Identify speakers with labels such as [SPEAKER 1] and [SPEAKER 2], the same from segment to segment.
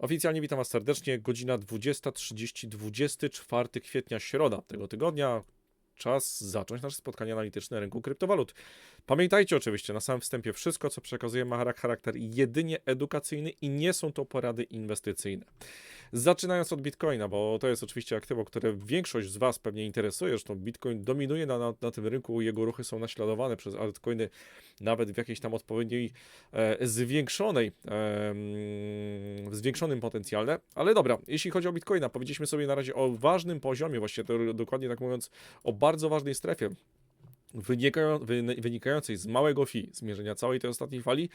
[SPEAKER 1] Oficjalnie witam Was serdecznie. Godzina 20.30, 24 kwietnia, środa tego tygodnia. Czas zacząć nasze spotkanie analityczne na rynku kryptowalut. Pamiętajcie oczywiście na samym wstępie, wszystko co przekazuję ma charak- charakter jedynie edukacyjny i nie są to porady inwestycyjne. Zaczynając od Bitcoina, bo to jest oczywiście aktywo, które większość z Was pewnie interesuje, zresztą Bitcoin dominuje na, na, na tym rynku, jego ruchy są naśladowane przez altcoiny nawet w jakiejś tam odpowiedniej e, zwiększonej, w zwiększonym potencjale. Ale dobra, jeśli chodzi o Bitcoina, powiedzieliśmy sobie na razie o ważnym poziomie, właściwie to dokładnie tak mówiąc, o bardzo ważnej strefie. Wynikają, wyni- wynikającej z małego fi, zmierzenia całej tej ostatniej fali.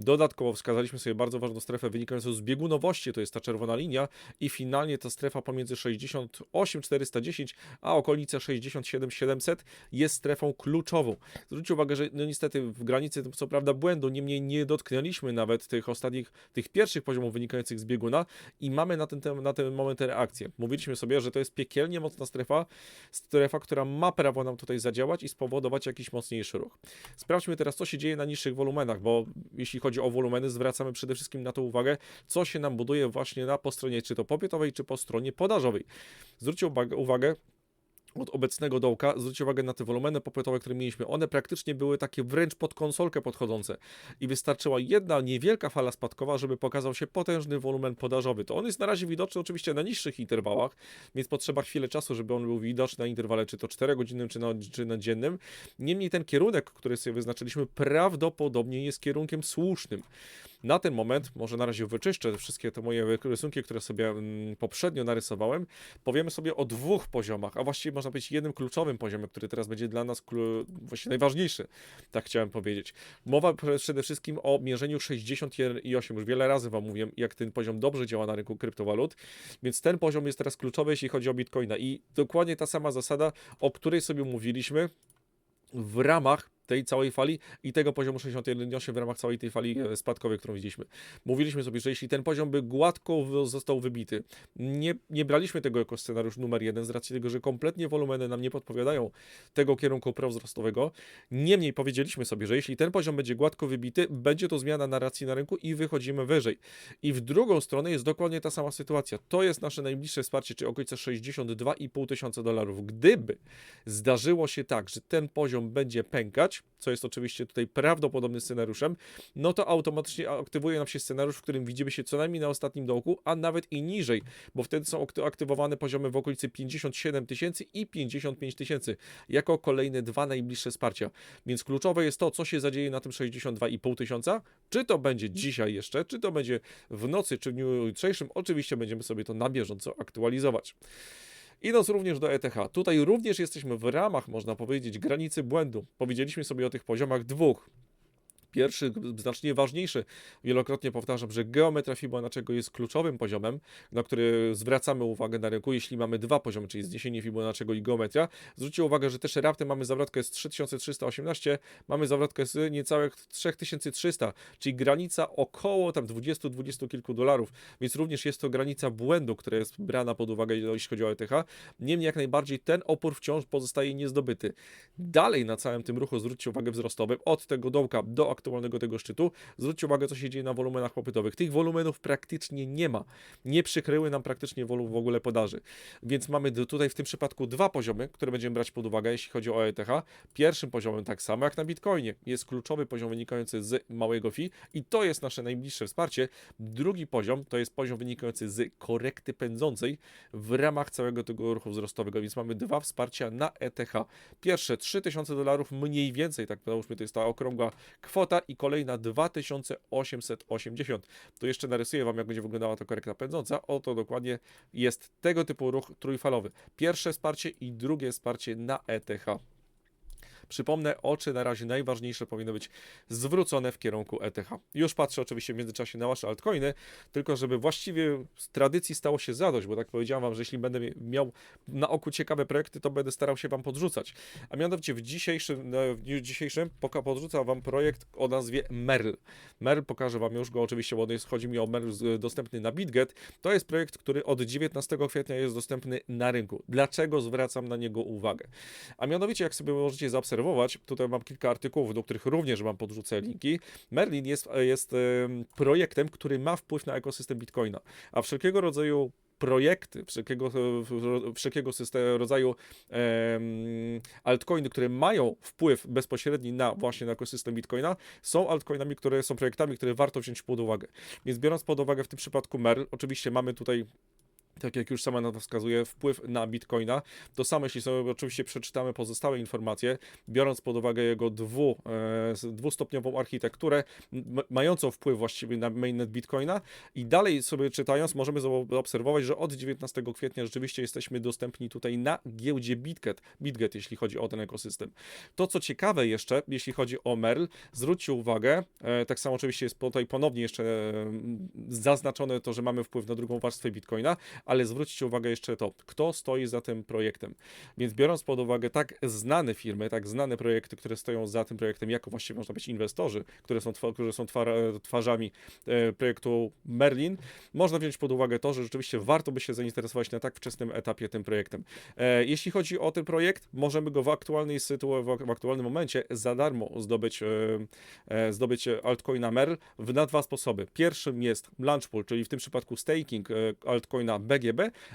[SPEAKER 1] Dodatkowo wskazaliśmy sobie bardzo ważną strefę wynikającą z biegunowości, to jest ta czerwona linia, i finalnie ta strefa pomiędzy 68 410 a okolice 67 700 jest strefą kluczową. Zwróćcie uwagę, że no niestety w granicy co prawda błędu, niemniej nie dotknęliśmy nawet tych ostatnich, tych pierwszych poziomów wynikających z bieguna i mamy na ten, tem- na ten moment reakcję. Mówiliśmy sobie, że to jest piekielnie mocna strefa, strefa, która ma prawo nam tutaj zadziałać i spowodować jakiś mocniejszy ruch. Sprawdźmy teraz, co się dzieje na niższych wolumenach, bo jeśli chodzi o wolumeny, zwracamy przede wszystkim na to uwagę, co się nam buduje właśnie na po stronie czy to popytowej, czy po stronie podażowej. Zwróćcie uwagę od obecnego dołka, zwróćcie uwagę na te wolumeny popytowe, które mieliśmy. One praktycznie były takie wręcz pod konsolkę podchodzące i wystarczyła jedna niewielka fala spadkowa, żeby pokazał się potężny wolumen podażowy. To on jest na razie widoczny oczywiście na niższych interwałach, więc potrzeba chwilę czasu, żeby on był widoczny na interwale czy to 4 godzinnym, czy na, czy na dziennym. Niemniej ten kierunek, który sobie wyznaczyliśmy, prawdopodobnie jest kierunkiem słusznym. Na ten moment, może na razie wyczyszczę wszystkie te moje rysunki, które sobie mm, poprzednio narysowałem. Powiemy sobie o dwóch poziomach, a właściwie można powiedzieć jednym kluczowym poziomie, który teraz będzie dla nas właśnie najważniejszy, tak chciałem powiedzieć. Mowa przede wszystkim o mierzeniu 61,8. Już wiele razy Wam mówiłem, jak ten poziom dobrze działa na rynku kryptowalut, więc ten poziom jest teraz kluczowy, jeśli chodzi o Bitcoina. I dokładnie ta sama zasada, o której sobie mówiliśmy w ramach tej całej fali i tego poziomu 61,8 w ramach całej tej fali e, spadkowej, którą widzieliśmy. Mówiliśmy sobie, że jeśli ten poziom by gładko został wybity, nie, nie braliśmy tego jako scenariusz numer jeden z racji tego, że kompletnie wolumeny nam nie podpowiadają tego kierunku prowzrostowego. Niemniej powiedzieliśmy sobie, że jeśli ten poziom będzie gładko wybity, będzie to zmiana narracji na rynku i wychodzimy wyżej. I w drugą stronę jest dokładnie ta sama sytuacja. To jest nasze najbliższe wsparcie, czyli okolice 62,5 tysiąca dolarów. Gdyby zdarzyło się tak, że ten poziom będzie pękać, co jest oczywiście tutaj prawdopodobnym scenariuszem, no to automatycznie aktywuje nam się scenariusz, w którym widzimy się co najmniej na ostatnim dołku, a nawet i niżej, bo wtedy są akty- aktywowane poziomy w okolicy 57 tysięcy i 55 tysięcy, jako kolejne dwa najbliższe wsparcia. Więc kluczowe jest to, co się zadzieje na tym 62,5 tysiąca, czy to będzie dzisiaj jeszcze, czy to będzie w nocy, czy w dniu jutrzejszym, oczywiście będziemy sobie to na bieżąco aktualizować. Idąc również do ETH, tutaj również jesteśmy w ramach, można powiedzieć, granicy błędu. Powiedzieliśmy sobie o tych poziomach dwóch. Pierwszy, znacznie ważniejszy, wielokrotnie powtarzam, że geometria Fibonacciego jest kluczowym poziomem, na który zwracamy uwagę na rynku, jeśli mamy dwa poziomy, czyli zniesienie Fibonacciego i geometria. Zwróćcie uwagę, że też raptem mamy zawrotkę z 3318, mamy zawrotkę z niecałych 3300, czyli granica około tam 20-20 kilku dolarów, więc również jest to granica błędu, która jest brana pod uwagę, jeśli chodzi o ETH. Niemniej jak najbardziej ten opór wciąż pozostaje niezdobyty. Dalej na całym tym ruchu zwróćcie uwagę wzrostowym, od tego dołka do aktualnego tego szczytu. Zwróćcie uwagę, co się dzieje na wolumenach popytowych. Tych wolumenów praktycznie nie ma. Nie przykryły nam praktycznie w ogóle podaży. Więc mamy tutaj w tym przypadku dwa poziomy, które będziemy brać pod uwagę, jeśli chodzi o ETH. Pierwszym poziomem, tak samo jak na Bitcoinie, jest kluczowy poziom wynikający z małego fi i to jest nasze najbliższe wsparcie. Drugi poziom to jest poziom wynikający z korekty pędzącej w ramach całego tego ruchu wzrostowego, więc mamy dwa wsparcia na ETH. Pierwsze 3000 dolarów mniej więcej, tak załóżmy, to jest ta okrągła kwota i kolejna 2880. Tu jeszcze narysuję Wam, jak będzie wyglądała ta korekta pędząca. Oto dokładnie jest tego typu ruch trójfalowy. Pierwsze wsparcie i drugie wsparcie na ETH. Przypomnę, oczy na razie najważniejsze powinny być zwrócone w kierunku ETH. Już patrzę oczywiście w międzyczasie na Wasze altcoiny, tylko żeby właściwie z tradycji stało się zadość, bo tak powiedziałem Wam, że jeśli będę miał na oku ciekawe projekty, to będę starał się Wam podrzucać. A mianowicie w dzisiejszym, no, w dniu dzisiejszym podrzucam Wam projekt o nazwie Merl. Merl, pokażę Wam już go oczywiście, bo chodzi mi o Merl dostępny na BitGet. To jest projekt, który od 19 kwietnia jest dostępny na rynku. Dlaczego zwracam na niego uwagę? A mianowicie, jak sobie możecie zaobserwować, zaobserwować, tutaj mam kilka artykułów, do których również Wam podrzucę linki. Merlin jest, jest em, projektem, który ma wpływ na ekosystem Bitcoina, a wszelkiego rodzaju projekty, wszelkiego, wszelkiego systemu, rodzaju em, altcoiny, które mają wpływ bezpośredni na właśnie na ekosystem Bitcoina, są altcoinami, które są projektami, które warto wziąć pod uwagę. Więc biorąc pod uwagę w tym przypadku Merl, oczywiście mamy tutaj tak jak już sama nazwa wskazuje, wpływ na Bitcoina. To samo, jeśli sobie oczywiście przeczytamy pozostałe informacje, biorąc pod uwagę jego dwu, e, dwustopniową architekturę, mającą wpływ właściwie na mainnet Bitcoina i dalej sobie czytając, możemy zaobserwować, że od 19 kwietnia rzeczywiście jesteśmy dostępni tutaj na giełdzie Bitget, Bitget, jeśli chodzi o ten ekosystem. To, co ciekawe jeszcze, jeśli chodzi o Merl, zwróćcie uwagę, e, tak samo oczywiście jest tutaj ponownie jeszcze e, zaznaczone to, że mamy wpływ na drugą warstwę Bitcoina, ale zwróćcie uwagę jeszcze to, kto stoi za tym projektem. Więc biorąc pod uwagę tak znane firmy, tak znane projekty, które stoją za tym projektem, jako właściwie można być inwestorzy, które są, które są twar- twarzami e, projektu Merlin, można wziąć pod uwagę to, że rzeczywiście warto by się zainteresować na tak wczesnym etapie tym projektem. E, Jeśli chodzi o ten projekt, możemy go w aktualnej sytuacji, w aktualnym momencie za darmo zdobyć, e, zdobyć altcoina Merl na dwa sposoby. Pierwszym jest launchpool, czyli w tym przypadku staking altcoina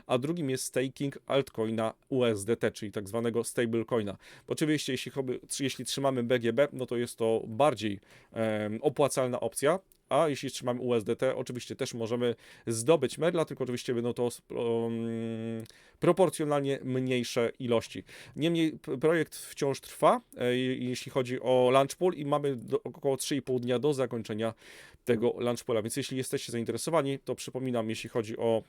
[SPEAKER 1] A drugim jest staking altcoina USDT, czyli tak zwanego stablecoina. Oczywiście, jeśli, jeśli trzymamy BGB, no to jest to bardziej opłacalna opcja. A jeśli trzymamy USDT, oczywiście też możemy zdobyć Merla, tylko oczywiście będą to um, proporcjonalnie mniejsze ilości. Niemniej projekt wciąż trwa, e, jeśli chodzi o launchpool i mamy do, około 3,5 dnia do zakończenia tego launchpoola, więc jeśli jesteście zainteresowani, to przypominam, jeśli chodzi o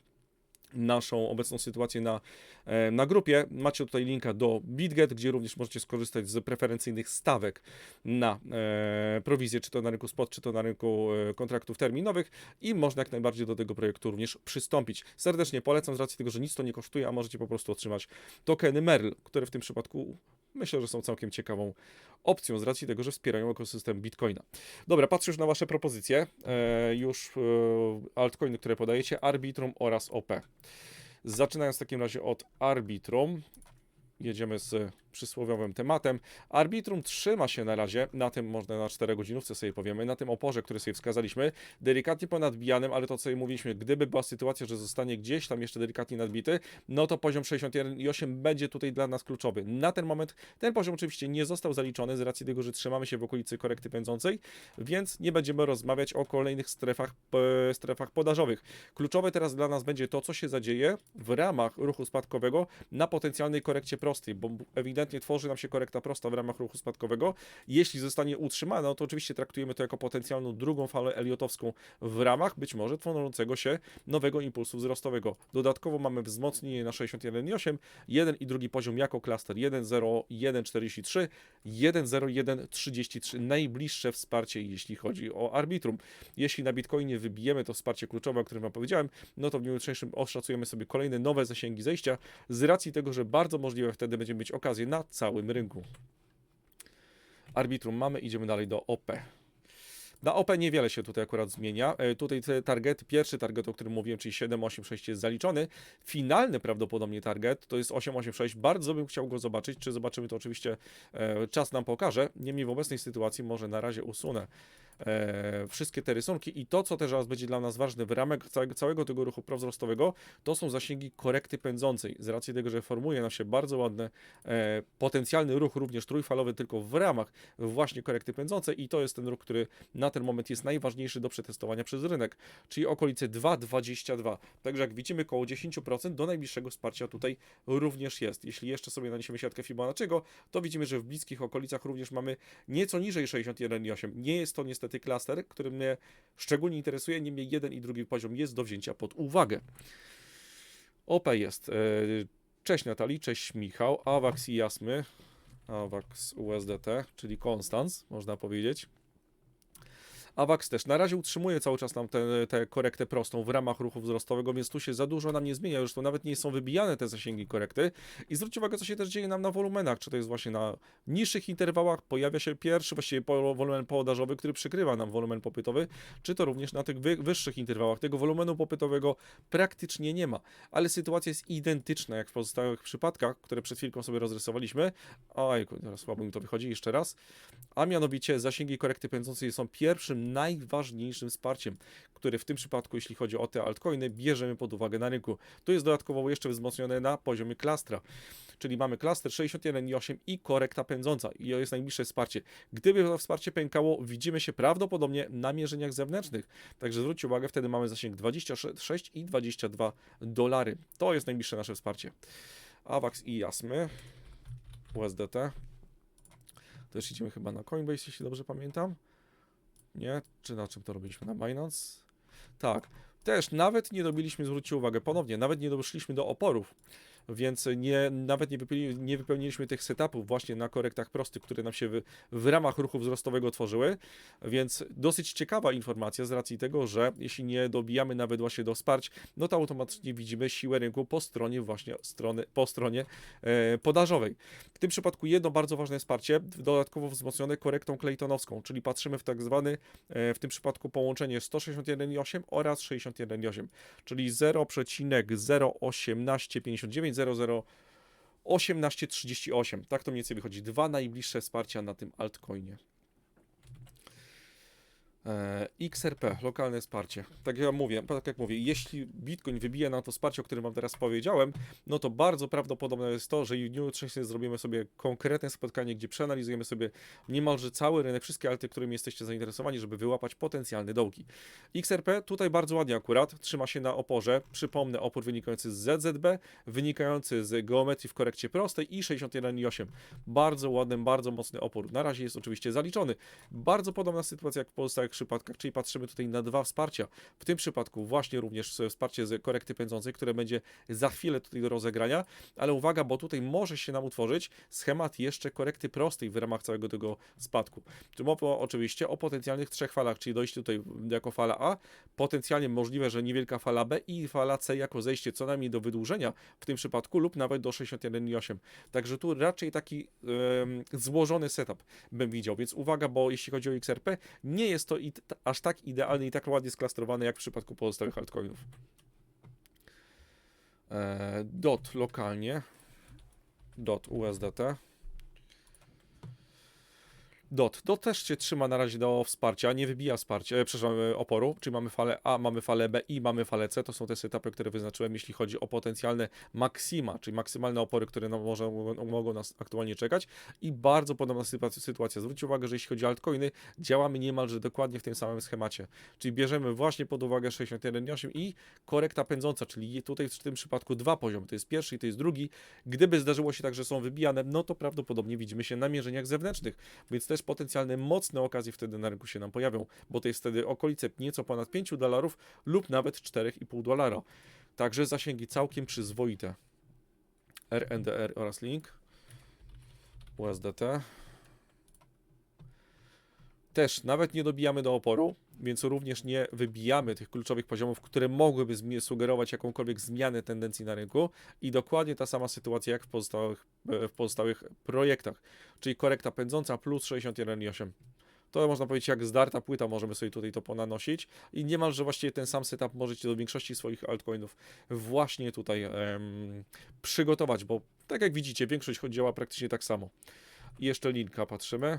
[SPEAKER 1] naszą obecną sytuację na, e, na grupie. Macie tutaj linka do BitGet, gdzie również możecie skorzystać z preferencyjnych stawek na e, prowizję, czy to na rynku spot, czy to na rynku e, kontraktów terminowych i można jak najbardziej do tego projektu również przystąpić. Serdecznie polecam z racji tego, że nic to nie kosztuje, a możecie po prostu otrzymać tokeny Merl, które w tym przypadku myślę, że są całkiem ciekawą opcją z racji tego, że wspierają ekosystem Bitcoina. Dobra, patrzę już na Wasze propozycje. E, już e, altcoiny, które podajecie, Arbitrum oraz OP. Zaczynając w takim razie od Arbitrum, jedziemy z przysłowiowym tematem. Arbitrum trzyma się na razie na tym, można na 4 godzinówce sobie powiemy, na tym oporze, który sobie wskazaliśmy, delikatnie ponadbijanym, ale to co sobie mówiliśmy, gdyby była sytuacja, że zostanie gdzieś tam jeszcze delikatnie nadbity, no to poziom 61,8 będzie tutaj dla nas kluczowy. Na ten moment ten poziom oczywiście nie został zaliczony z racji tego, że trzymamy się w okolicy korekty pędzącej, więc nie będziemy rozmawiać o kolejnych strefach, strefach podażowych. Kluczowe teraz dla nas będzie to, co się zadzieje w ramach ruchu spadkowego na potencjalnej korekcie prostej, bo ewidentnie tworzy nam się korekta prosta w ramach ruchu spadkowego. Jeśli zostanie utrzymana, no to oczywiście traktujemy to jako potencjalną drugą falę eliotowską w ramach być może tworzącego się nowego impulsu wzrostowego. Dodatkowo mamy wzmocnienie na 61,8, jeden i drugi poziom jako klaster 1,0143, 1,0133. Najbliższe wsparcie, jeśli chodzi o arbitrum. Jeśli na Bitcoinie wybijemy to wsparcie kluczowe, o którym Wam powiedziałem, no to w dniu jutrzejszym oszacujemy sobie kolejne nowe zasięgi zejścia, z racji tego, że bardzo możliwe wtedy będziemy mieć okazję na całym rynku. Arbitrum mamy, idziemy dalej do OP. Na OP niewiele się tutaj akurat zmienia. E, Tutaj target, pierwszy target, o którym mówiłem, czyli 786 jest zaliczony. Finalny prawdopodobnie target to jest 886. Bardzo bym chciał go zobaczyć. Czy zobaczymy to oczywiście e, czas nam pokaże. Niemniej w obecnej sytuacji może na razie usunę e, wszystkie te rysunki i to, co też będzie dla nas ważne w ramach całego, całego tego ruchu prowzrostowego, to są zasięgi korekty pędzącej. Z racji tego, że formuje nam się bardzo ładny e, potencjalny ruch, również trójfalowy, tylko w ramach właśnie korekty pędzącej i to jest ten ruch, który na ten moment jest najważniejszy do przetestowania przez rynek, czyli okolice 2,22. Także jak widzimy, około 10% do najbliższego wsparcia tutaj również jest. Jeśli jeszcze sobie naniesiemy siatkę Fibonacciego, to widzimy, że w bliskich okolicach również mamy nieco niżej 61,8. Nie jest to niestety klaster, który mnie szczególnie interesuje, niemniej jeden i drugi poziom jest do wzięcia pod uwagę. OP jest. e, Cześć Natalii, cześć Michał, Avax i Jasmy, Avax USDT, czyli Konstans, można powiedzieć. AWAX też na razie utrzymuje cały czas nam tę tę korektę prostą w ramach ruchu wzrostowego, więc tu się za dużo nam nie zmienia, już nawet nie są wybijane te zasięgi korekty. I zwróćcie uwagę, co się też dzieje nam na wolumenach, czy to jest właśnie na niższych interwałach, pojawia się pierwszy właściwie wolumen podażowy, który przykrywa nam wolumen popytowy, czy to również na tych wy, wyższych interwałach. Tego wolumenu popytowego praktycznie nie ma, ale sytuacja jest identyczna jak w pozostałych przypadkach, które przed chwilką sobie rozrysowaliśmy. Ojku, teraz słabo mi to wychodzi jeszcze raz. A mianowicie zasięgi korekty pędzącej są pierwszym, najważniejszym wsparciem, które w tym przypadku, jeśli chodzi o te altcoiny, bierzemy pod uwagę na rynku. To jest dodatkowo jeszcze wzmocnione na poziomie klastra. Czyli mamy klaster 61,8 i korekta pędząca i to jest najbliższe wsparcie. Gdyby to wsparcie pękało, widzimy się prawdopodobnie na mierzeniach zewnętrznych. Także zwróćcie uwagę, wtedy mamy zasięg 26 i 22 dolary. To jest najbliższe nasze wsparcie. AWAX i Jasmy. USDT. Też idziemy chyba na Coinbase, jeśli dobrze pamiętam. Nie? Czy na czym to robiliśmy? Na Binance? Tak. Też nawet nie dobiliśmy, zwróćcie uwagę, ponownie, nawet nie doszliśmy do oporów, więc nie, nawet nie, wypełni, nie wypełniliśmy tych setupów właśnie na korektach prostych, które nam się w, w ramach ruchu wzrostowego tworzyły, więc dosyć ciekawa informacja z racji tego, że jeśli nie dobijamy nawet właśnie do wsparć, no to automatycznie widzimy siłę rynku po stronie właśnie strony, po stronie e, podażowej. W tym przypadku jedno bardzo ważne wsparcie, dodatkowo wzmocnione korektą Claytonowską, czyli patrzymy w tak zwany, e, w tym przypadku połączenie 161,8 oraz 61,8, czyli 0,01859, 0,01838. Tak to mniej więcej wychodzi. Dwa najbliższe wsparcia na tym altcoinie. E, XRP, lokalne wsparcie. Tak jak mówię, tak jak mówię, jeśli Bitcoin wybije na to wsparcie, o którym wam teraz powiedziałem, no to bardzo prawdopodobne jest to, że jutrzejszym zrobimy sobie konkretne spotkanie, gdzie przeanalizujemy sobie niemalże cały rynek, wszystkie alty, którymi jesteście zainteresowani, żeby wyłapać potencjalne dołki. XRP tutaj bardzo ładnie akurat trzyma się na oporze. Przypomnę, opór wynikający z ZZB, wynikający z geometrii w korekcie prostej i 61,8. Bardzo ładny, bardzo mocny opór. Na razie jest oczywiście zaliczony. Bardzo podobna sytuacja jak w pozostałych przypadkach, czyli patrzymy tutaj na dwa wsparcia. W tym przypadku właśnie również wsparcie z korekty pędzącej, które będzie za chwilę tutaj do rozegrania, ale uwaga, bo tutaj może się nam utworzyć schemat jeszcze korekty prostej w ramach całego tego spadku. Tu mowa oczywiście o potencjalnych trzech falach, czyli dojście tutaj jako fala A, potencjalnie możliwe, że niewielka fala B i fala C jako zejście co najmniej do wydłużenia w tym przypadku lub nawet do 61,8. Także tu raczej taki em, złożony setup bym widział, więc uwaga, bo jeśli chodzi o XRP, nie jest to i aż tak idealny i tak ładnie sklastrowany jak w przypadku pozostałych altcoinów. E, DOT lokalnie. DOT USDT. DOT. DOT też się trzyma na razie do wsparcia, nie wybija wsparcia, e, przepraszam, e, oporu, czyli mamy falę A, mamy falę B i mamy falę C. To są te setupy, które wyznaczyłem, jeśli chodzi o potencjalne maksima, czyli maksymalne opory, które no, może, mogą, mogą nas aktualnie czekać. I bardzo podobna sytuacja, sytuacja. Zwróćcie uwagę, że jeśli chodzi o altcoiny, działamy niemalże dokładnie w tym samym schemacie. Czyli bierzemy właśnie pod uwagę 61,8 i korekta pędząca, czyli tutaj w tym przypadku dwa poziomy, to jest pierwszy i to jest drugi. Gdyby zdarzyło się tak, że są wybijane, no to prawdopodobnie widzimy się na mierzeniach zewnętrznych, więc też potencjalne mocne okazje wtedy na rynku się nam pojawią, bo to jest wtedy okolice nieco ponad 5 dolarów lub nawet 4,5 dolara. Także zasięgi całkiem przyzwoite. RNDR oraz link. USDT. Też nawet nie dobijamy do oporu, więc również nie wybijamy tych kluczowych poziomów, które mogłyby sugerować jakąkolwiek zmianę tendencji na rynku. I dokładnie ta sama sytuacja jak w pozostałych, w pozostałych projektach, czyli korekta pędząca plus 61,8. To można powiedzieć, jak zdarta płyta, możemy sobie tutaj to ponanosić i niemalże właściwie ten sam setup możecie do większości swoich altcoinów właśnie tutaj em, przygotować, bo tak jak widzicie, większość działa praktycznie tak samo. I jeszcze linka patrzymy.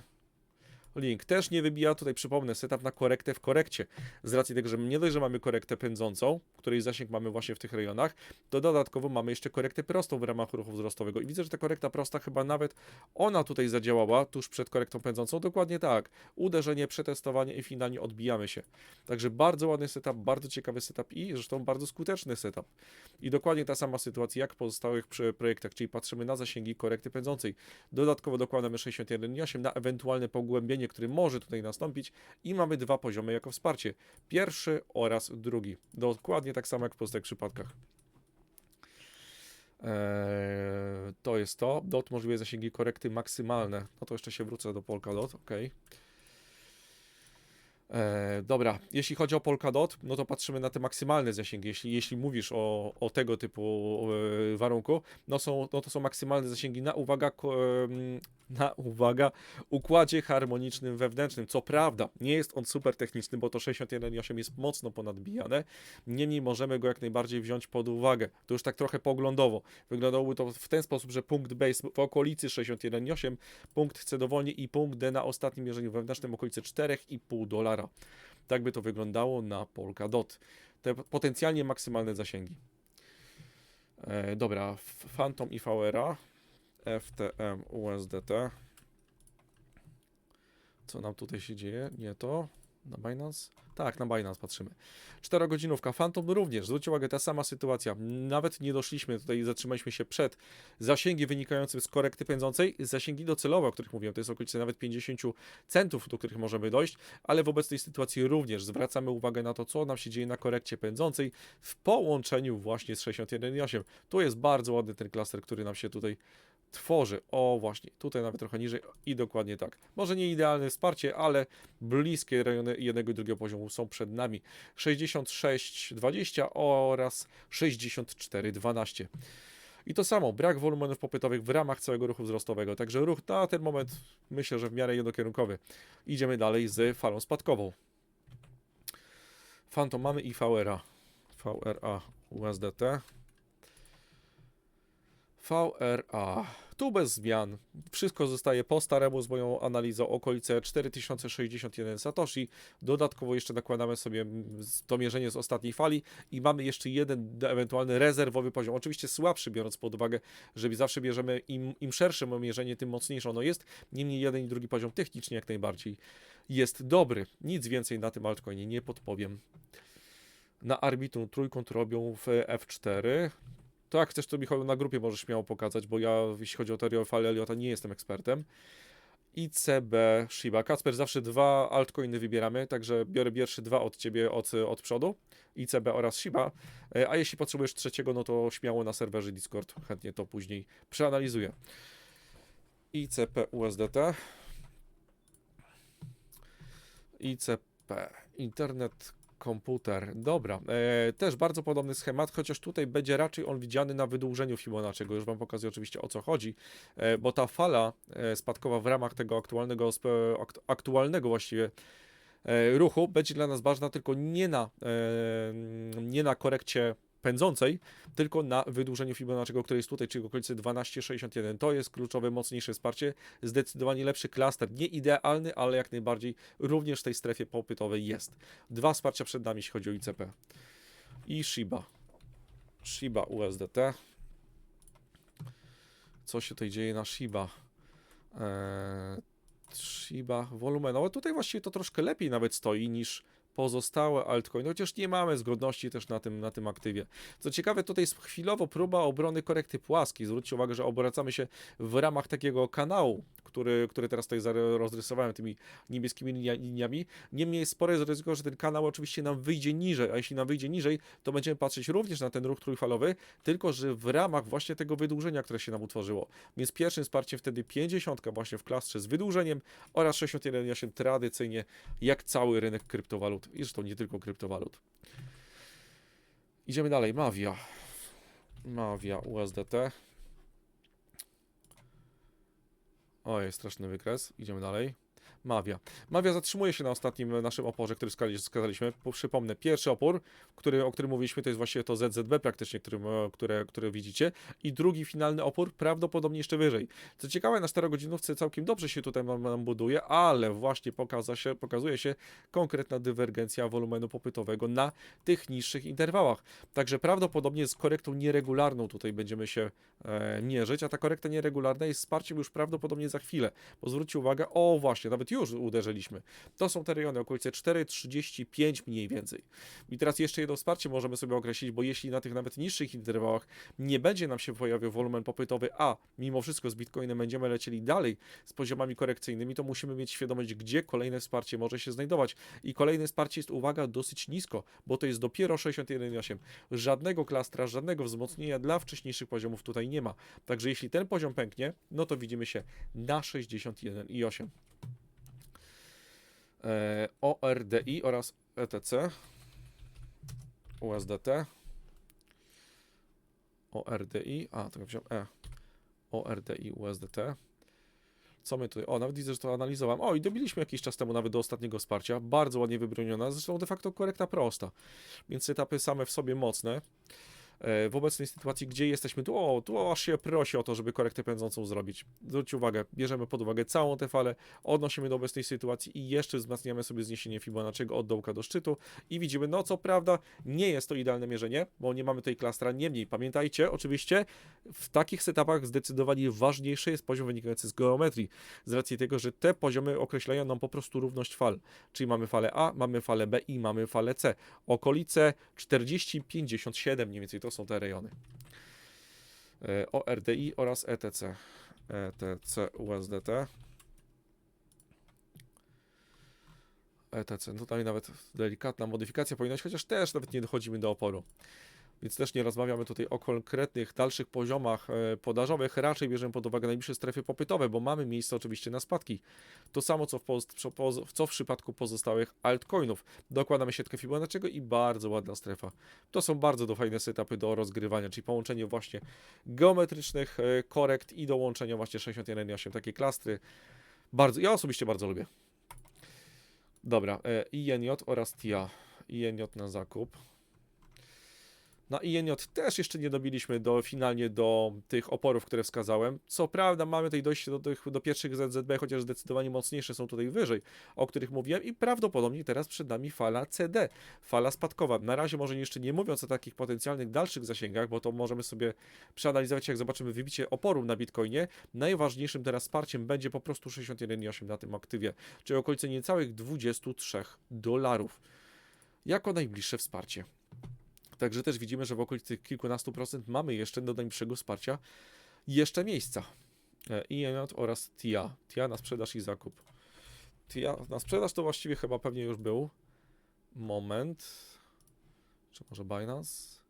[SPEAKER 1] Link też nie wybija, tutaj przypomnę, setup na korektę w korekcie. Z racji tego, że nie dość, że mamy korektę pędzącą, której zasięg mamy właśnie w tych rejonach, to dodatkowo mamy jeszcze korektę prostą w ramach ruchu wzrostowego. I widzę, że ta korekta prosta chyba nawet ona tutaj zadziałała tuż przed korektą pędzącą. Dokładnie tak. Uderzenie, przetestowanie i finalnie odbijamy się. Także bardzo ładny setup, bardzo ciekawy setup i zresztą bardzo skuteczny setup. I dokładnie ta sama sytuacja jak w pozostałych projektach, czyli patrzymy na zasięgi korekty pędzącej. Dodatkowo dokładamy 61,8 na ewentualne pogłębienie, które może tutaj nastąpić i mamy dwa poziomy jako wsparcie. Pierwszy oraz drugi. Dokładnie tak samo jak w pozostałych przypadkach. Eee, to jest to. DOT możliwe zasięgi korekty maksymalne. No to jeszcze się wrócę do Polkadot, ok. E, dobra, jeśli chodzi o Polkadot, no to patrzymy na te maksymalne zasięgi. Jeśli, jeśli mówisz o, o tego typu e, warunku, no, są, no to są maksymalne zasięgi na uwaga, em, na uwaga, układzie harmonicznym wewnętrznym. Co prawda, nie jest on super techniczny, bo to 61.8 jest mocno ponadbijane. Niemniej możemy go jak najbardziej wziąć pod uwagę. To już tak trochę poglądowo. Wyglądałoby to w ten sposób, że punkt B jest w okolicy 61.8, punkt C dowolnie i punkt D na ostatnim mierzeniu wewnętrznym okolicy 4,5 dolara. Tak by to wyglądało na Polkadot. Te potencjalnie maksymalne zasięgi. E, dobra, Phantom i VRA, FTM, USDT. Co nam tutaj się dzieje? Nie to. Na Binance? Tak, na Binance patrzymy. Czterogodzinówka. Phantom również. Zwróćcie uwagę, ta sama sytuacja. Nawet nie doszliśmy, tutaj zatrzymaliśmy się przed zasięgi wynikające z korekty pędzącej. Zasięgi docelowe, o których mówiłem, to jest okolice nawet 50 centów, do których możemy dojść, ale w obecnej sytuacji również zwracamy uwagę na to, co nam się dzieje na korekcie pędzącej w połączeniu właśnie z 61.8. Tu jest bardzo ładny ten klaster, który nam się tutaj tworzy. O, właśnie, tutaj nawet trochę niżej i dokładnie tak. Może nie idealne wsparcie, ale bliskie rejony jednego i drugiego poziomu są przed nami. 66,20 oraz 64,12. I to samo, brak wolumenów popytowych w ramach całego ruchu wzrostowego. Także ruch na ten moment myślę, że w miarę jednokierunkowy. Idziemy dalej z falą spadkową. Phantom mamy i VRA. VRA USDT. VRA. Tu bez zmian. Wszystko zostaje po staremu z moją analizą okolice 4061 Satoshi. Dodatkowo jeszcze nakładamy sobie to mierzenie z ostatniej fali i mamy jeszcze jeden ewentualny rezerwowy poziom. Oczywiście słabszy, biorąc pod uwagę, że zawsze bierzemy im, im szersze mierzenie, tym mocniejsze ono jest. Niemniej jeden i drugi poziom technicznie jak najbardziej jest dobry. Nic więcej na tym altcoinie nie podpowiem. Na arbitrum trójkąt robią w F4. To jak chcesz, to Michał na grupie możesz śmiało pokazać, bo ja, jeśli chodzi o teorię fali Eliota, nie jestem ekspertem. ICB Shiba. Kacper, zawsze dwa altcoiny wybieramy, także biorę pierwszy dwa od ciebie od, od przodu. ICB oraz Shiba. E, A jeśli potrzebujesz trzeciego, no to śmiało na serwerze Discord. Chętnie to później przeanalizuję. ICP USDT. ICP. Internet komputer. Dobra, e, też bardzo podobny schemat, chociaż tutaj będzie raczej on widziany na wydłużeniu Fibonacciego. Już Wam pokazuję oczywiście o co chodzi, e, bo ta fala e, spadkowa w ramach tego aktualnego, aktualnego właściwie e, ruchu będzie dla nas ważna tylko nie na, e, nie na korekcie pędzącej, tylko na wydłużeniu Fibonacciego, które jest tutaj, czyli w okolicy 12,61. To jest kluczowe, mocniejsze wsparcie, zdecydowanie lepszy klaster. Nie idealny, ale jak najbardziej również w tej strefie popytowej jest. Dwa wsparcia przed nami, jeśli chodzi o ICP. I Shiba. Shiba USDT. Co się tutaj dzieje na Shiba? Eee, Shiba wolumenowe. Tutaj właściwie to troszkę lepiej nawet stoi niż pozostałe altcoiny, chociaż nie mamy zgodności też na tym, na tym aktywie. Co ciekawe, tutaj jest chwilowo próba obrony korekty płaskiej. Zwróćcie uwagę, że obracamy się w ramach takiego kanału, który, który teraz tutaj rozrysowałem tymi niebieskimi linia- liniami. Niemniej jest spore ryzyko, że ten kanał oczywiście nam wyjdzie niżej, a jeśli nam wyjdzie niżej, to będziemy patrzeć również na ten ruch trójfalowy, tylko że w ramach właśnie tego wydłużenia, które się nam utworzyło. Więc pierwszym wsparciem wtedy 50 właśnie w klastrze z wydłużeniem oraz 61,8 tradycyjnie jak cały rynek kryptowalut. I zresztą nie tylko kryptowalut. Idziemy dalej. Mavia. Mavia USDT. Oj, straszny wykres. Idziemy dalej. Mavia. Mavia zatrzymuje się na ostatnim naszym oporze, który. Po- Przypomnę, pierwszy opór, który, o którym mówiliśmy, to jest właściwie to ZZB praktycznie, którym, e, które, które widzicie. I drugi finalny opór prawdopodobnie jeszcze wyżej. Co ciekawe, na 4-godzinówce całkiem dobrze się tutaj nam, nam buduje, ale właśnie pokaza się, pokazuje się konkretna dywergencja wolumenu popytowego na tych niższych interwałach. Także prawdopodobnie z korektą nieregularną tutaj będziemy się e, mierzyć, a ta korekta nieregularna jest wsparciem już prawdopodobnie za chwilę. Bo zwróćcie uwagę, o właśnie, nawet już uderzyliśmy. To są te rejony, okolice 4,35 mniej więcej. I teraz jeszcze jedno wsparcie możemy sobie określić, bo jeśli na tych nawet niższych interwałach nie będzie nam się pojawiał wolumen popytowy, a mimo wszystko z Bitcoinem będziemy lecieli dalej z poziomami korekcyjnymi, to musimy mieć świadomość, gdzie kolejne wsparcie może się znajdować. I kolejne wsparcie jest, uwaga, dosyć nisko, bo to jest dopiero 61,8. Żadnego klastra, żadnego wzmocnienia dla wcześniejszych poziomów tutaj nie ma. Także jeśli ten poziom pęknie, no to widzimy się na 61,8. E, ORDI oraz ETC, USDT, ORDI, a to wziąłem E, ORDI, USDT. Co my tutaj? O, nawet widzę, że to analizowałem. O, i dobiliśmy jakiś czas temu nawet do ostatniego wsparcia. Bardzo ładnie wybroniona, zresztą de facto korekta prosta. Więc etapy same w sobie mocne. E, W obecnej sytuacji, gdzie jesteśmy, tu, o, tu aż się prosi o to, żeby korektę pędzącą zrobić. Zwróćcie uwagę, bierzemy pod uwagę całą tę falę, odnosimy do obecnej sytuacji i jeszcze wzmacniamy sobie zniesienie Fibonacciego od dołka do szczytu. I widzimy, no co prawda nie jest to idealne mierzenie, bo nie mamy tej klastra, niemniej pamiętajcie, oczywiście w takich setupach zdecydowanie ważniejszy jest poziom wynikający z geometrii, z racji tego, że te poziomy określają nam po prostu równość fal, czyli mamy falę A, mamy falę B i mamy falę C. Okolice 40-57 mniej więcej to są te rejony. E, ORDI oraz ETC. ETC USDT. ETC. No Tutaj nawet delikatna modyfikacja powinna być, chociaż też nawet nie dochodzimy do oporu. Więc też nie rozmawiamy tutaj o konkretnych dalszych poziomach e, podażowych, raczej bierzemy pod uwagę najbliższe strefy popytowe, bo mamy miejsce oczywiście na spadki. To samo co w, co w przypadku pozostałych altcoinów. Dokładamy siatkę Fibonacciego i bardzo ładna strefa. To są bardzo do fajne setupy do rozgrywania, czyli połączenie właśnie geometrycznych e, korekt i dołączenia właśnie 61.8, takie klastry. Bardzo, ja osobiście bardzo lubię. Dobra, e, INJ oraz TIA. INJ na zakup. Na INJ też jeszcze nie dobiliśmy do, finalnie do tych oporów, które wskazałem. Co prawda mamy tutaj dojście do, tych, do pierwszych ZZB, chociaż zdecydowanie mocniejsze są tutaj wyżej, o których mówiłem i prawdopodobnie teraz przed nami fala CD, fala spadkowa. Na razie może jeszcze nie mówiąc o takich potencjalnych dalszych zasięgach, bo to możemy sobie przeanalizować, jak zobaczymy wybicie oporu na Bitcoinie. Najważniejszym teraz wsparciem będzie po prostu 61,8 na tym aktywie, czyli okolice niecałych 23 dolarów. Jako najbliższe wsparcie. Także też widzimy, że w okolicy kilkunastu procent mamy jeszcze do najbliższego wsparcia jeszcze miejsca. E, INJ oraz TIA. TIA na sprzedaż i zakup. TIA na sprzedaż to właściwie chyba pewnie już był. Moment. Czy może Binance?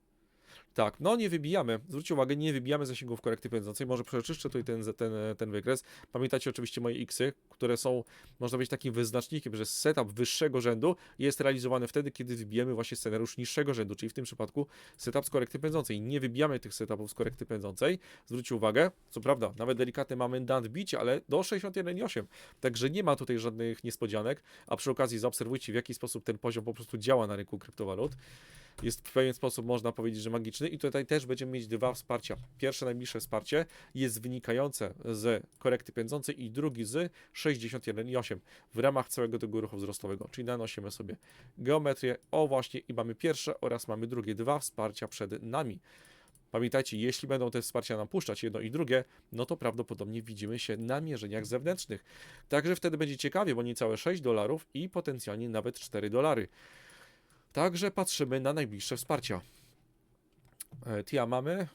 [SPEAKER 1] Tak, no nie wybijamy. Zwróćcie uwagę, nie wybijamy zasięgów korekty pędzącej. Może przeczyszczę tutaj ten, ten, ten wykres. Pamiętajcie oczywiście moje X-y, które są, można być takim wyznacznikiem, że setup wyższego rzędu jest realizowany wtedy, kiedy wybijemy właśnie scenariusz niższego rzędu, czyli w tym przypadku setup z korekty pędzącej. Nie wybijamy tych setupów z korekty pędzącej. Zwróćcie uwagę, co prawda, nawet delikatny mamy dant bicie, ale do 61,8. Także nie ma tutaj żadnych niespodzianek, a przy okazji zaobserwujcie, w jaki sposób ten poziom po prostu działa na rynku kryptowalut jest w pewien sposób, można powiedzieć, że magiczny i tutaj też będziemy mieć dwa wsparcia. Pierwsze, najbliższe wsparcie jest wynikające z korekty pędzącej i drugi z 61,8 w ramach całego tego ruchu wzrostowego, czyli nanosimy sobie geometrię, o właśnie i mamy pierwsze oraz mamy drugie, dwa wsparcia przed nami. Pamiętajcie, jeśli będą te wsparcia nam puszczać, jedno i drugie, no to prawdopodobnie widzimy się na mierzeniach zewnętrznych. Także wtedy będzie ciekawie, bo niecałe 6 dolarów i potencjalnie nawet 4 dolary. Także patrzymy na najbliższe wsparcia. E, TIA mamy,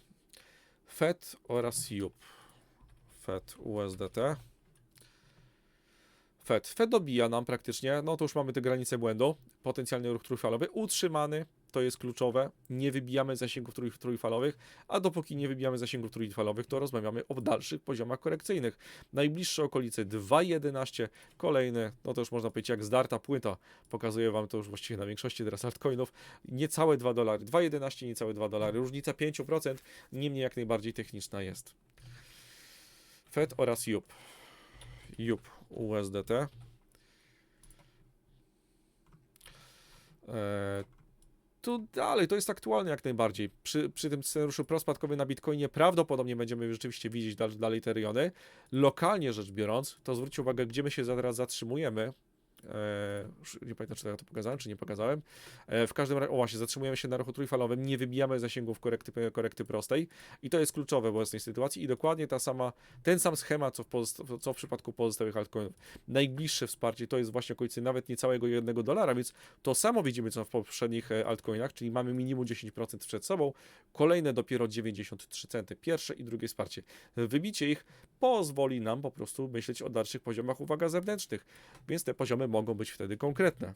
[SPEAKER 1] FED oraz JUP. FED USDT. FED. FED dobija nam praktycznie, no to już mamy te granice błędu. Potencjalny ruch trójfalowy utrzymany, to jest kluczowe. Nie wybijamy zasięgów trój, trójfalowych, a dopóki nie wybijamy zasięgów trójfalowych, to rozmawiamy o dalszych poziomach korekcyjnych. Najbliższe okolice 2,11, kolejne, no to już można powiedzieć jak zdarta płyta, pokazuję Wam to już właściwie na większości teraz altcoinów, niecałe 2 dolary, 2,11, niecałe 2 dolary, różnica 5%, niemniej jak najbardziej techniczna jest. FED oraz JUP. JUP USDT. Eee, tu dalej, to jest aktualne jak najbardziej. Przy, przy tym scenariuszu prospadkowym na Bitcoinie prawdopodobnie będziemy rzeczywiście widzieć dal, dalej te rejony. Lokalnie rzecz biorąc, to zwróćcie uwagę, gdzie my się zaraz zatrzymujemy. E, nie pamiętam, czy ja to pokazałem, czy nie pokazałem. E, w każdym razie, o właśnie, zatrzymujemy się na ruchu trójfalowym, nie wybijamy zasięgów korekty, korekty prostej i to jest kluczowe w obecnej sytuacji i dokładnie ta sama, ten sam schemat, co w, co w przypadku pozostałych altcoinów. Najbliższe wsparcie to jest właśnie okolicy nawet niecałego jednego dolara, więc to samo widzimy, co w poprzednich e, altcoinach, czyli mamy minimum 10% przed sobą, kolejne dopiero 93 centy, pierwsze i drugie wsparcie. Wybicie ich pozwoli nam po prostu myśleć o dalszych poziomach, uwaga, zewnętrznych, więc te poziomy mogą być wtedy konkretne.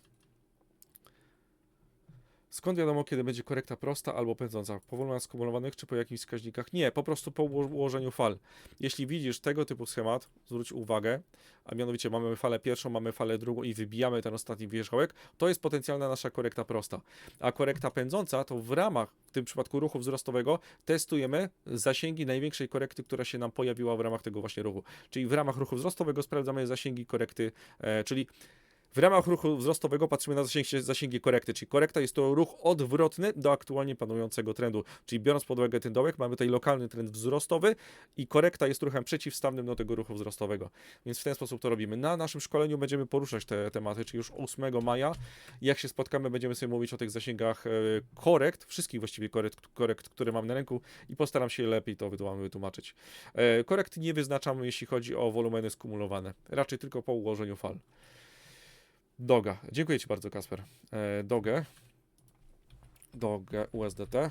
[SPEAKER 1] Skąd wiadomo, kiedy będzie korekta prosta albo pędząca? Po wolumach skumulowanych czy po jakichś wskaźnikach? Nie, po prostu po uło- ułożeniu fal. Jeśli widzisz tego typu schemat, zwróć uwagę, a mianowicie mamy falę pierwszą, mamy falę drugą i wybijamy ten ostatni wierzchołek, to jest potencjalna nasza korekta prosta. A korekta pędząca to w ramach, w tym przypadku ruchu wzrostowego, testujemy zasięgi największej korekty, która się nam pojawiła w ramach tego właśnie ruchu. Czyli w ramach ruchu wzrostowego sprawdzamy zasięgi korekty, e, czyli w ramach ruchu wzrostowego patrzymy na zasięgi, zasięgi korekty, czyli korekta jest to ruch odwrotny do aktualnie panującego trendu. Czyli biorąc pod uwagę ten dołek, mamy tutaj lokalny trend wzrostowy i korekta jest ruchem przeciwstawnym do tego ruchu wzrostowego. Więc w ten sposób to robimy. Na naszym szkoleniu będziemy poruszać te tematy, czyli już 8 maja. Jak się spotkamy, będziemy sobie mówić o tych zasięgach e, korekt, wszystkich właściwie korekt, korekt które mam na rynku i postaram się lepiej to wytłum- wytłumaczyć. E, Korekt nie wyznaczamy, jeśli chodzi o wolumeny skumulowane, raczej tylko po ułożeniu fal. Doga. Dziękuję Ci bardzo, Kasper. E, Dogę. Dogę USDT.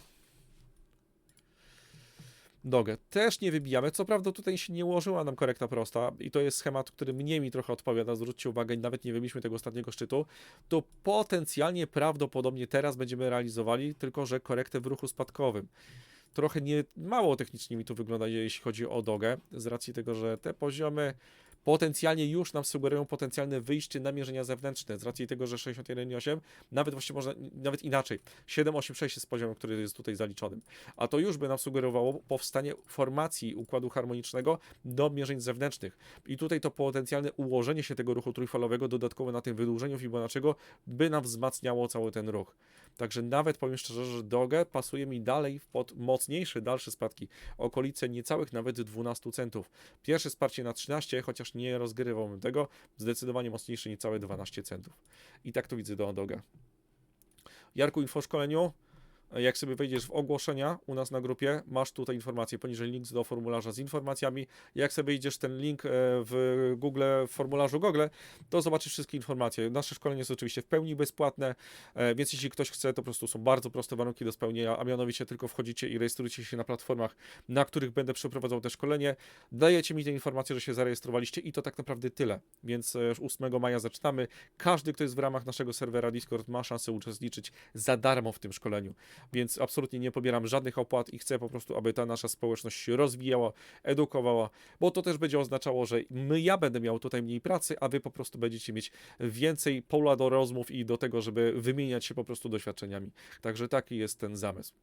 [SPEAKER 1] Dogę. Też nie wybijamy. Co prawda tutaj się nie ułożyła nam korekta prosta i to jest schemat, który mnie mi trochę odpowiada. Zwróćcie uwagę, nawet nie wybiliśmy tego ostatniego szczytu. To potencjalnie, prawdopodobnie teraz będziemy realizowali, tylko że korektę w ruchu spadkowym. Trochę nie, mało technicznie mi tu wygląda, jeśli chodzi o dogę, z racji tego, że te poziomy potencjalnie już nam sugerują potencjalne wyjście na mierzenia zewnętrzne, z racji tego, że 61,8, nawet właściwie można, nawet inaczej, 7,86 jest poziomem, który jest tutaj zaliczonym, a to już by nam sugerowało powstanie formacji układu harmonicznego do mierzeń zewnętrznych i tutaj to potencjalne ułożenie się tego ruchu trójfalowego dodatkowo na tym wydłużeniu Fibonacciego by nam wzmacniało cały ten ruch. Także nawet powiem szczerze, że dogę pasuje mi dalej pod mocniejsze, dalsze spadki, okolice niecałych nawet 12 centów. Pierwsze wsparcie na 13, chociaż nie rozgrywałbym tego, zdecydowanie mocniejsze niecałe 12 centów. I tak to widzę do Doga. Jarku, info o szkoleniu. Jak sobie wejdziesz w ogłoszenia u nas na grupie, masz tutaj informacje, poniżej link do formularza z informacjami. Jak sobie idziesz ten link e, w Google, w formularzu Google, to zobaczysz wszystkie informacje. Nasze szkolenie jest oczywiście w pełni bezpłatne, e, więc jeśli ktoś chce, to po prostu są bardzo proste warunki do spełnienia, a mianowicie tylko wchodzicie i rejestrujecie się na platformach, na których będę przeprowadzał te szkolenie. Dajecie mi te informacje, że się zarejestrowaliście i to tak naprawdę tyle. Więc e, już 8 maja zaczynamy. Każdy, kto jest w ramach naszego serwera Discord ma szansę uczestniczyć za darmo w tym szkoleniu więc absolutnie nie pobieram żadnych opłat i chcę po prostu, aby ta nasza społeczność się rozwijała, edukowała, bo to też będzie oznaczało, że my, ja będę miał tutaj mniej pracy, a wy po prostu będziecie mieć więcej pola do rozmów i do tego, żeby wymieniać się po prostu doświadczeniami. Także taki jest ten zamysł.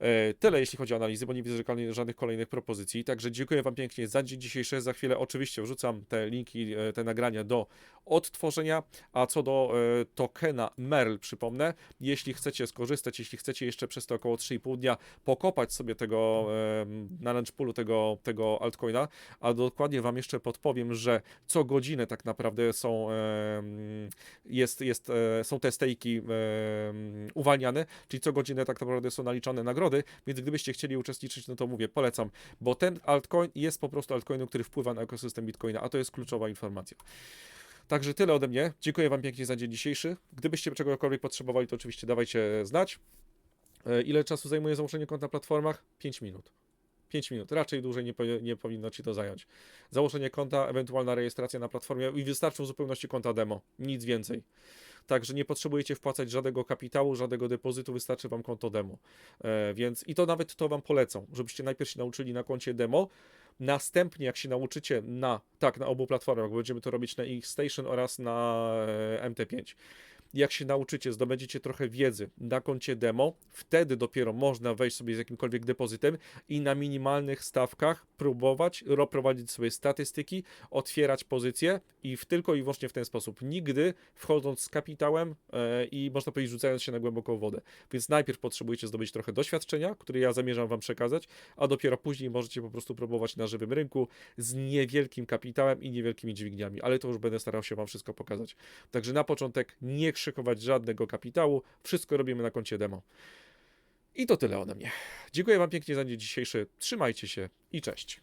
[SPEAKER 1] E, Tyle jeśli chodzi o analizy, bo nie widzę żadnych- kolejnych propozycji. Także dziękuję Wam pięknie za dzień dzisiejszy. Za chwilę oczywiście wrzucam te linki, e, te nagrania do odtworzenia. A co do e, tokena Merl, przypomnę, jeśli chcecie skorzystać, jeśli chcecie jeszcze przez te około 3,5 dnia pokopać sobie tego na launchpoolu tego, tego altcoina, a dokładnie Wam jeszcze podpowiem, że co godzinę tak naprawdę są, jest, jest, są te stejki uwalniane, czyli co godzinę tak naprawdę są naliczone nagrody, więc gdybyście chcieli uczestniczyć, no to mówię, polecam, bo ten altcoin jest po prostu altcoinem, który wpływa na ekosystem Bitcoina, a to jest kluczowa informacja. Także tyle ode mnie. Dziękuję Wam pięknie za dzień dzisiejszy. Gdybyście czegokolwiek potrzebowali, to oczywiście dawajcie znać. E, Ile czasu zajmuje założenie konta na platformach? 5 minut. 5 minut. Raczej dłużej nie, nie powinno Ci to zająć. Założenie konta, ewentualna rejestracja na platformie i wystarczą w zupełności konta demo. Nic więcej. Także nie potrzebujecie wpłacać żadnego kapitału, żadnego depozytu, wystarczy Wam konto demo. E, więc i to nawet to Wam polecą, żebyście najpierw się nauczyli na koncie demo, następnie jak się nauczycie na, tak, na obu platformach, będziemy to robić na X-Station oraz na e, MT5. Jak się nauczycie, zdobędziecie trochę wiedzy na koncie demo, wtedy dopiero można wejść sobie z jakimkolwiek depozytem i na minimalnych stawkach próbować ro- prowadzić sobie statystyki, otwierać pozycje i w, tylko i wyłącznie w ten sposób. Nigdy wchodząc z kapitałem e, i można powiedzieć rzucając się na głęboką wodę. Więc najpierw potrzebujecie zdobyć trochę doświadczenia, które ja zamierzam Wam przekazać, a dopiero później możecie po prostu próbować na żywym rynku z niewielkim kapitałem i niewielkimi dźwigniami, ale to już będę starał się Wam wszystko pokazać. Także na początek nie krzykować żadnego kapitału, wszystko robimy na koncie demo. I to tyle ode mnie. Dziękuję Wam pięknie za dzisiejszy. Trzymajcie się i cześć.